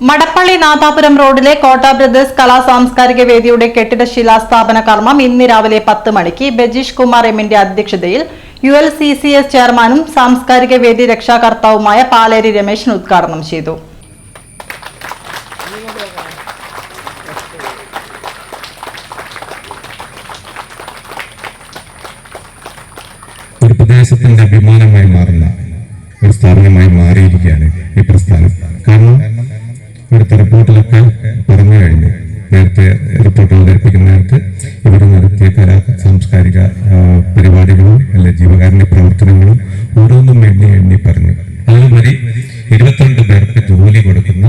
മടപ്പള്ളി നാഥാപുരം റോഡിലെ കോട്ട ബ്രദേഴ്സ് കലാ സാംസ്കാരിക വേദിയുടെ കെട്ടിട ശിലാസ്ഥാപന കർമ്മം ഇന്ന് രാവിലെ പത്ത് മണിക്ക് ബജീഷ് കുമാർ എമ്മിന്റെ അധ്യക്ഷതയിൽ U L C C S ചെയർമാനും സാംസ്കാരിക വേദി രക്ഷാകർത്താവുമായ പാലേരി രമേശൻ ഉദ്ഘാടനം ചെയ്തു. ഒരു പ്രദേശത്തിന്റെ അഭിമാനമായി മാറുന്ന ഒരു സ്ഥാപനമായി മാറിയിരിക്കുകയാണ് ഈ പ്രസ്ഥാനം. കാരണം ഇവിടുത്തെ റിപ്പോർട്ടിലൊക്കെ പറഞ്ഞു കഴിഞ്ഞു. നേരത്തെ റിപ്പോർട്ടുകൾ ധരിപ്പിക്കുന്ന നേരത്ത് ഇവർ നടത്തിയ കലാ സാംസ്കാരിക പരിപാടികളും അല്ലെ ജീവകാരുണ്യ പ്രവർത്തനങ്ങളും ഓരോന്നും എണ്ണി എണ്ണി പറഞ്ഞു. അതിലുപരി ഇരുപത്തിരണ്ട് പേർക്ക് ജോലി കൊടുക്കുന്ന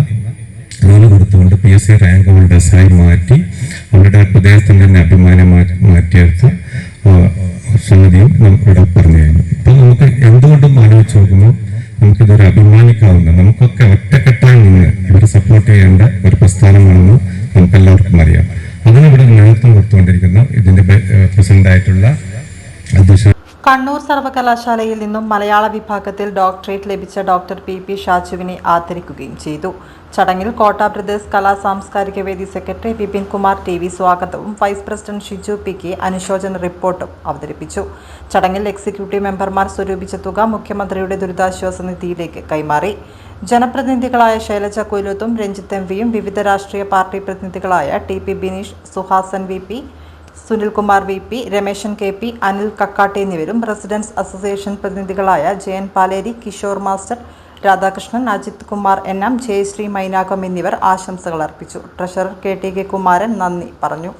ജോലി കൊടുത്തുകൊണ്ട് പി എസ് സി റാങ്ക് ഹോൾഡേഴ്സായി മാറ്റി അവരുടെ പ്രദേശത്തിന്റെ തന്നെ അഭിമാനം മാറ്റി- മാറ്റിയെടുത്ത സംഗതിയും നമുക്കിവിടെ പറഞ്ഞു കഴിഞ്ഞു. അപ്പൊ നമുക്ക് എന്തുകൊണ്ടും ആലോചിച്ച് നോക്കുമ്പോൾ നമുക്കിതൊരു അഭിമാനിക്കാവുന്ന നമുക്കൊക്കെ ഒറ്റക്കെട്ടായി സപ്പോർട്ട് ചെയ്യേണ്ട ഒരു പ്രസ്ഥാനമാണെന്ന് നമുക്ക് എല്ലാവർക്കും അറിയാം. അതിനിവിടെ നേതൃത്വം കൊടുത്തുകൊണ്ടിരിക്കുന്ന ഇതിന്റെ പ്രസിഡന്റ് ആയിട്ടുള്ള അധ്യക്ഷ കണ്ണൂർ സർവകലാശാലയിൽ നിന്നും മലയാള വിഭാഗത്തിൽ ഡോക്ടറേറ്റ് ലഭിച്ച ഡോക്ടർ പി പി ഷാജുവിനെ ആദരിക്കുകയും ചെയ്തു. ചടങ്ങിൽ കോട്ട ബ്രദേഴ്സ് കലാ സാംസ്കാരിക വേദി secretary Vipin Kumar T V സ്വാഗതവും vice president Shiju P K അനുശോചന റിപ്പോർട്ടും അവതരിപ്പിച്ചു. ചടങ്ങിൽ എക്സിക്യൂട്ടീവ് മെമ്പർമാർ സ്വരൂപിച്ച തുക മുഖ്യമന്ത്രിയുടെ ദുരിതാശ്വാസ നിധിയിലേക്ക് കൈമാറി. ജനപ്രതിനിധികളായ ശൈലജ കൊയിലത്തും രഞ്ജിത്ത് എം വിയും വിവിധ രാഷ്ട്രീയ party പ്രതിനിധികളായ T P Bineesh Suhasan V P Sunilkumar V P Rameshan K P Anil കക്കാട്ടെ എന്നിവരും residence association പ്രതിനിധികളായ Jayan Paleri Kishore master Radhakrishnan Ajith Kumar N M Jayasree Mainakam എന്നിവർ ആശംസകൾ അർപ്പിച്ചു. Treasurer K T K Kumaran നന്ദി പറഞ്ഞു.